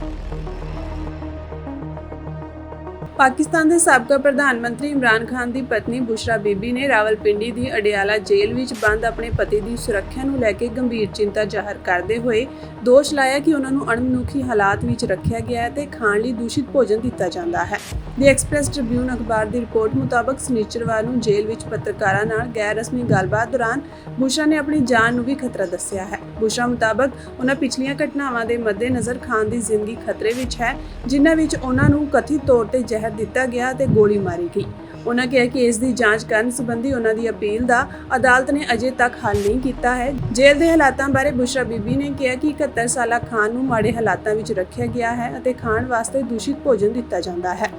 Thank you. Pakistan ਦੇ ਸਾਬਕਾ ਪ੍ਰਧਾਨ ਮੰਤਰੀ ਇਮਰਾਨ ਖਾਨ ਦੀ ਪਤਨੀ ਬੁਸ਼ਰਾ ਬੀਬੀ ਨੇ ਰਾਵਲਪਿੰਡੀ ਦੀ ਅਡਿਆਲਾ ਜੇਲ੍ਹ ਵਿੱਚ ਬੰਦ ਆਪਣੇ ਪਤੀ ਦੀ ਸੁਰੱਖਿਆ ਨੂੰ ਲੈ ਕੇ ਗੰਭੀਰ ਚਿੰਤਾ ਜ਼ਾਹਰ ਕਰਦੇ ਹੋਏ ਦੋਸ਼ ਲਾਇਆ ਕਿ ਉਹਨਾਂ ਨੂੰ ਅਣਮਨੁੱਖੀ ਹਾਲਾਤ ਵਿੱਚ ਰੱਖਿਆ ਗਿਆ ਹੈ ਤੇ ਖਾਣ ਲਈ ਦੂਸ਼ਿਤ ਭੋਜਨ ਦਿੱਤਾ ਜਾਂਦਾ ਹੈ। ਦੀ ਐਕਸਪ੍ਰੈਸ ਟ੍ਰਿਬਿਊਨ ਅਖਬਾਰ ਦੀ ਰਿਪੋਰਟ ਮੁਤਾਬਕ ਸਨੀਚਰਵਾਰ ਨੂੰ ਜੇਲ੍ਹ ਵਿੱਚ ਪੱਤਰਕਾਰਾਂ ਨਾਲ ਗੈਰ ਰਸਮੀ ਗੱਲਬਾਤ ਦੌਰਾਨ ਬੁਸ਼ਰਾ ਨੇ ਆਪਣੀ ਜਾਨ ਨੂੰ ਵੀ ਖਤਰਾ ਦੱਸਿਆ ਹੈ। ਬੁਸ਼ਰਾ ਮੁਤਾਬਕ ਉਹਨਾਂ ਪਿਛਲੀਆਂ ਘਟਨਾਵਾਂ ਦੇ ਮੱਦੇਨਜ਼ਰ ਖਾਨ ਦੀ ਜ਼ਿੰਦਗੀ ਖਤਰੇ ਵਿੱਚ ਹੈ, ਜਿਨ੍ਹਾਂ ਵਿੱਚ ਉਹਨਾਂ ਨੂੰ ਕਥਿਤ ਤੌਰ ਤੇ ਜ਼ਹਿਰ ਦਿੱਤਾ ਗਿਆ ਤੇ ਗੋਲੀ ਮਾਰੀ ਗਈ। ਉਹਨਾਂ ਕਿਹਾ ਕਿ ਇਸ ਦੀ ਜਾਂਚ ਕਰਨ ਸੰਬੰਧੀ ਉਹਨਾਂ ਦੀ ਅਪੀਲ ਦਾ ਅਦਾਲਤ ਨੇ ਅਜੇ ਤੱਕ ਹੱਲ ਨਹੀਂ ਕੀਤਾ ਹੈ। ਜੇਲ੍ਹ ਦੇ ਹਾਲਾਤਾਂ ਬਾਰੇ ਬੁਸ਼ਰਾ ਬੀਬੀ ਨੇ ਕਿਹਾ ਕਿ 71 ਸਾਲਾ ਖਾਨ ਨੂੰ ਮਾੜੇ ਹਾਲਾਤਾਂ ਵਿੱਚ ਰੱਖਿਆ ਗਿਆ ਹੈ ਅਤੇ ਖਾਣ ਵਾਸਤੇ ਦੂਸ਼ਿਤ ਭੋਜਨ ਦਿੱਤਾ ਜਾਂਦਾ ਹੈ।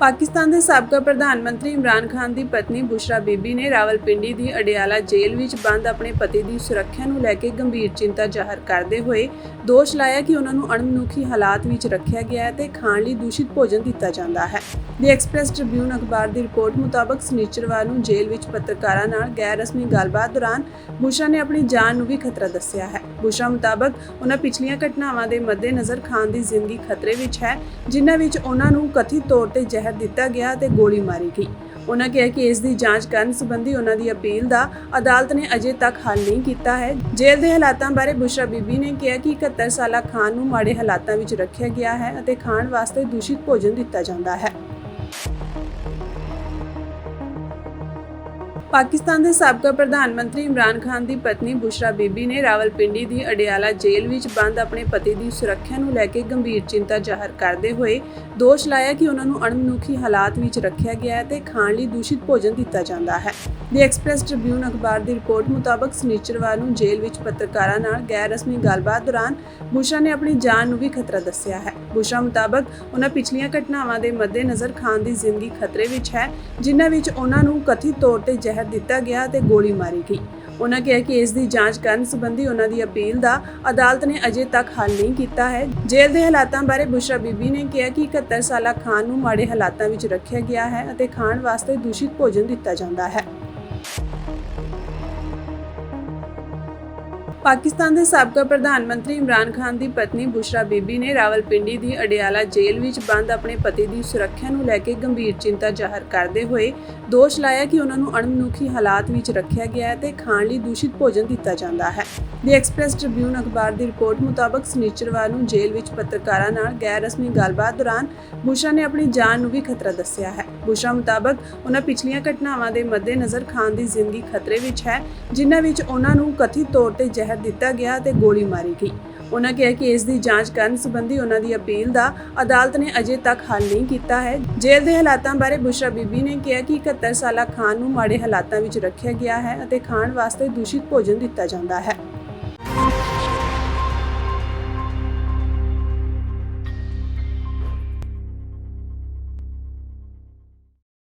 ਪਾਕਿਸਤਾਨ ਦੇ ਸਾਬਕਾ ਪ੍ਰਧਾਨ ਮੰਤਰੀ ਇਮਰਾਨ ਖਾਨ ਦੀ ਪਤਨੀ ਬੁਸ਼ਰਾ ਬੀਬੀ ਨੇ ਰਾਵਲਪਿੰਡੀ ਦੀ ਅਡਿਆਲਾ ਜੇਲ੍ਹ ਵਿੱਚ ਬੰਦ ਆਪਣੇ ਪਤੀ ਦੀ ਸੁਰੱਖਿਆ ਨੂੰ ਲੈ ਕੇ ਗੰਭੀਰ ਚਿੰਤਾ ਜ਼ਾਹਰ ਕਰਦੇ ਹੋਏ ਦੋਸ਼ ਲਾਇਆ ਕਿ ਉਹਨਾਂ ਨੂੰ ਅਣਮਨੁੱਖੀ ਹਾਲਾਤ ਵਿੱਚ ਰੱਖਿਆ ਗਿਆ ਹੈ ਤੇ ਖਾਣ ਲਈ ਦੂਸ਼ਿਤ ਭੋਜਨ ਦਿੱਤਾ ਜਾਂਦਾ ਹੈ। ਦੀ ਐਕਸਪ੍ਰੈਸ ਟ੍ਰਿਬਿਊਨ ਅਖਬਾਰ ਦੀ ਰਿਪੋਰਟ ਮੁਤਾਬਕ ਸਨੀਚਰਵਾਰ ਨੂੰ ਜੇਲ੍ਹ ਵਿੱਚ ਪੱਤਰਕਾਰਾਂ ਨਾਲ ਗੈਰ ਰਸਮੀ ਗੱਲਬਾਤ ਦੌਰਾਨ ਬੁਸ਼ਰਾ ਨੇ ਆਪਣੀ ਜਾਨ ਨੂੰ ਵੀ ਖਤਰਾ ਦੱਸਿਆ ਹੈ। ਬੁਸ਼ਰਾ ਮੁਤਾਬਕ ਉਹਨਾਂ ਪਿਛਲੀਆਂ ਘਟਨਾਵਾਂ ਦੇ ਮੱਦੇਨਜ਼ਰ ਖਾਨ ਦੀ ਜ਼ਿੰਦਗੀ ਖਤਰੇ ਵਿੱਚ ਹੈ, ਜਿਨ੍ਹਾਂ ਵਿੱਚ ਉਹਨਾਂ ਨੂੰ ਕਥਿਤ ਤੌਰ ਤੇ ਜ਼ਹਿਰ ਦਿੱਤਾ ਗਿਆ ਤੇ ਗੋਲੀ ਮਾਰੀ ਗਈ। ਉਹਨਾਂ ਕਿਹਾ ਕਿ ਇਸ ਦੀ ਜਾਂਚ ਕਰਨ ਸੰਬੰਧੀ ਉਹਨਾਂ ਦੀ ਅਪੀਲ ਦਾ ਅਦਾਲਤ ਨੇ ਅਜੇ ਤੱਕ ਹੱਲ ਨਹੀਂ ਕੀਤਾ ਹੈ। ਜੇਲ੍ਹ ਦੇ ਹਾਲਾਤਾਂ ਬਾਰੇ ਬੁਸ਼ਰਾ ਬੀਬੀ ਨੇ ਕਿਹਾ ਕਿ 71 ਸਾਲਾ ਖਾਨ ਨੂੰ ਮਾੜੇ ਹਾਲਾਤਾਂ ਵਿੱਚ ਰੱਖਿਆ ਗਿਆ ਹੈ ਅਤੇ ਖਾਣ ਵਾਸਤੇ ਦੂਸ਼ਿਤ ਭੋਜਨ ਦਿੱਤਾ ਜਾਂਦਾ ਹੈ। ਪਾਕਿਸਤਾਨ ਦੇ ਸਾਬਕਾ ਪ੍ਰਧਾਨ ਮੰਤਰੀ ਇਮਰਾਨ ਖਾਨ ਦੀ ਪਤਨੀ ਬੁਸ਼ਰਾ ਬੀਬੀ ਨੇ ਰਾਵਲਪਿੰਡੀ ਦੀ ਅਡਿਆਲਾ ਜੇਲ੍ਹ ਵਿੱਚ ਬੰਦ ਆਪਣੇ ਪਤੀ ਦੀ ਸੁਰੱਖਿਆ ਨੂੰ ਲੈ ਕੇ ਗੰਭੀਰ ਚਿੰਤਾ ਜ਼ਾਹਰ ਕਰਦੇ ਹੋਏ ਦੋਸ਼ ਲਾਇਆ ਕਿ ਉਹਨਾਂ ਨੂੰ ਅਣਮਨੁੱਖੀ ਹਾਲਾਤ ਵਿੱਚ ਰੱਖਿਆ ਗਿਆ ਹੈ ਤੇ ਖਾਣ ਲਈ ਦੂਸ਼ਿਤ ਭੋਜਨ ਦਿੱਤਾ ਜਾਂਦਾ ਹੈ। ਦੀ ਐਕਸਪ੍ਰੈਸ ਟ੍ਰਿਬਿਊਨ ਅਖਬਾਰ ਦੀ ਰਿਪੋਰਟ ਮੁਤਾਬਕ ਸਨੀਚਰਵਾਰ ਨੂੰ ਜੇਲ੍ਹ ਵਿੱਚ ਪੱਤਰਕਾਰਾਂ ਨਾਲ ਗੈਰ ਰਸਮੀ ਗੱਲਬਾਤ ਦੌਰਾਨ ਬੁਸ਼ਰਾ ਨੇ ਆਪਣੀ ਜਾਨ ਨੂੰ ਵੀ ਖਤਰਾ ਦੱਸਿਆ ਹੈ। ਬੁਸ਼ਰਾ ਮੁਤਾਬਕ ਉਹਨਾਂ ਪਿਛਲੀਆਂ ਘਟਨਾਵਾਂ ਦੇ ਮੱਦੇਨਜ਼ਰ ਖਾਨ ਦੀ ਜ਼ਿੰਦਗੀ ਖਤਰੇ ਵਿੱਚ ਹੈ, ਜਿਨ੍ਹਾਂ ਵਿੱਚ ਉਹਨਾਂ ਨੂੰ ਕਥਿਤ ਤੌਰ ਤੇ ਜ਼ਹਿਰ ਦਿੱਤਾ ਗਿਆ ਤੇ ਗੋਲੀ ਮਾਰੀ ਗਈ। ਉਹਨਾਂ ਕਿਹਾ ਕਿ ਇਸ ਦੀ ਜਾਂਚ ਕਰਨ ਸੰਬੰਧੀ ਉਹਨਾਂ ਦੀ ਅਪੀਲ ਦਾ ਅਦਾਲਤ ਨੇ ਅਜੇ ਤੱਕ ਹੱਲ ਨਹੀਂ ਕੀਤਾ ਹੈ। ਜੇਲ੍ਹ ਦੇ ਹਾਲਾਤਾਂ ਬਾਰੇ ਬੁਸ਼ਰਾ ਬੀਬੀ ਨੇ ਕਿਹਾ ਕਿ 71 ਸਾਲਾ ਖਾਨ ਨੂੰ ਮਾੜੇ ਹਾਲਾਤਾਂ ਵਿੱਚ ਰੱਖਿਆ ਗਿਆ ਹੈ ਅਤੇ ਖਾਣ ਵਾਸਤੇ ਦੂਸ਼ਿਤ ਭੋਜਨ ਦਿੱਤਾ ਜਾਂਦਾ ਹੈ। ਪਾਕਿਸਤਾਨ ਦੇ ਸਾਬਕਾ ਪ੍ਰਧਾਨ ਮੰਤਰੀ ਇਮਰਾਨ ਖਾਨ ਦੀ ਪਤਨੀ ਬੁਸ਼ਰਾ ਬੀਬੀ ਨੇ ਰਾਵਲਪਿੰਡੀ ਦੀ ਅਡਿਆਲਾ ਜੇਲ੍ਹ ਵਿੱਚ ਬੰਦ ਆਪਣੇ ਪਤੀ ਦੀ ਸੁਰੱਖਿਆ ਨੂੰ ਲੈ ਕੇ ਗੰਭੀਰ ਚਿੰਤਾ ਜ਼ਾਹਰ ਕਰਦੇ ਹੋਏ ਦੋਸ਼ ਲਾਇਆ ਕਿ ਉਹਨਾਂ ਨੂੰ ਅਣਮਨੁੱਖੀ ਹਾਲਾਤ ਵਿੱਚ ਰੱਖਿਆ ਗਿਆ ਹੈ ਤੇ ਖਾਣ ਲਈ ਦੂਸ਼ਿਤ ਭੋਜਨ ਦਿੱਤਾ ਜਾਂਦਾ ਹੈ। ਦੀ ਐਕਸਪ੍ਰੈਸ ਟ੍ਰਿਬਿਊਨ ਅਖਬਾਰ ਦੀ ਰਿਪੋਰਟ ਮੁਤਾਬਕ ਸਨੀਚਰਵਾਰ ਨੂੰ ਜੇਲ੍ਹ ਵਿੱਚ ਪੱਤਰਕਾਰਾਂ ਨਾਲ ਗੈਰ ਰਸਮੀ ਗੱਲਬਾਤ ਦੌਰਾਨ ਬੁਸ਼ਰਾ ਨੇ ਆਪਣੀ ਜਾਨ ਨੂੰ ਵੀ ਖਤਰਾ ਦੱਸਿਆ ਹੈ। ਬੁਸ਼ਰਾ ਮੁਤਾਬਕ ਉਹਨਾਂ ਪਿਛਲੀਆਂ ਘਟਨਾਵਾਂ ਦੇ ਮੱਦੇਨਜ਼ਰ ਖਾਨ ਦੀ ਜ਼ਿੰਦਗੀ ਖਤਰੇ ਵਿੱਚ ਹੈ, ਜਿਨ੍ਹਾਂ ਵਿੱਚ ਉਹਨਾਂ ਨੂੰ ਕਥਿਤ ਤੌਰ ਤੇ ਜ਼ਹਿਰ ਦਿੱਤਾ ਗਿਆ ਤੇ ਗੋਲੀ ਮਾਰੀ ਗਈ। ਉਹਨਾਂ ਕਿਹਾ ਕਿ ਇਸ ਦੀ ਜਾਂਚ ਕਰਨ ਸੰਬੰਧੀ ਉਹਨਾਂ ਦੀ ਅਪੀਲ ਦਾ ਅਦਾਲਤ ਨੇ ਅਜੇ ਤੱਕ ਹੱਲ ਨਹੀਂ ਕੀਤਾ ਹੈ। ਜੇਲ੍ਹ ਦੇ ਹਾਲਾਤਾਂ ਬਾਰੇ ਬੁਸ਼ਰਾ ਬੀਬੀ ਨੇ ਕਿਹਾ ਕਿ 71 ਸਾਲਾ ਖਾਨ ਨੂੰ ਮਾੜੇ ਹਾਲਾਤਾਂ ਵਿੱਚ ਰੱਖਿਆ ਗਿਆ ਹੈ ਅਤੇ ਖਾਣ ਵਾਸਤੇ ਦੂਸ਼ਿਤ ਭੋਜਨ ਦਿੱਤਾ ਜਾਂਦਾ ਹੈ।